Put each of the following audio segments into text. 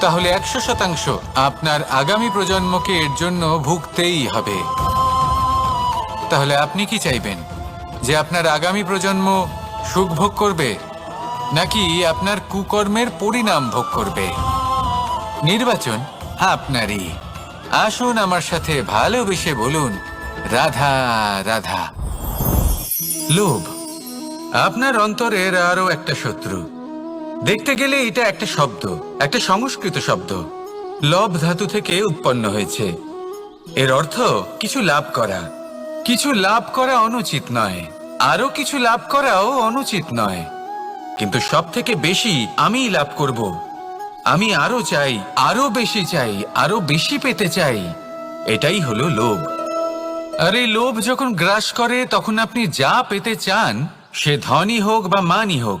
তাহলে একশো শতাংশ আপনার আগামী প্রজন্মকে এর জন্য ভুগতেই হবে। তাহলে আপনি কি চাইবেন? যে আপনার আগামী প্রজন্ম সুখ ভোগ করবে, নাকি আপনার কুকর্মের পরিণাম ভোগ করবে? নির্বাচন আপনারই। আসুন আমার সাথে ভালোবেসে বলুন, রাধা রাধা। লোভ, আপনার অন্তরের আরও একটা শত্রু। দেখতে গেলে এটা একটা শব্দ, একটা সংস্কৃত শব্দ। লব ধাতু থেকে উৎপন্ন হয়েছে। এর অর্থ কিছু লাভ করা। কিছু লাভ করা অনুচিত নয়। আরও কিছু লাভ করাও অনুচিত নয়। কিন্তু সব থেকে বেশি আমিই লাভ করব। আমি আরও চাই আরও বেশি চাই আরও বেশি পেতে চাই। এটাই হলো লোভ। আর এই লোভ যখন গ্রাস করে, তখন আপনি যা পেতে চান, সে ধনই হোক বা মানই হোক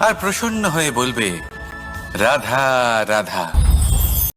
আর প্রসন্ন হয়ে বলবে রাধা রাধা।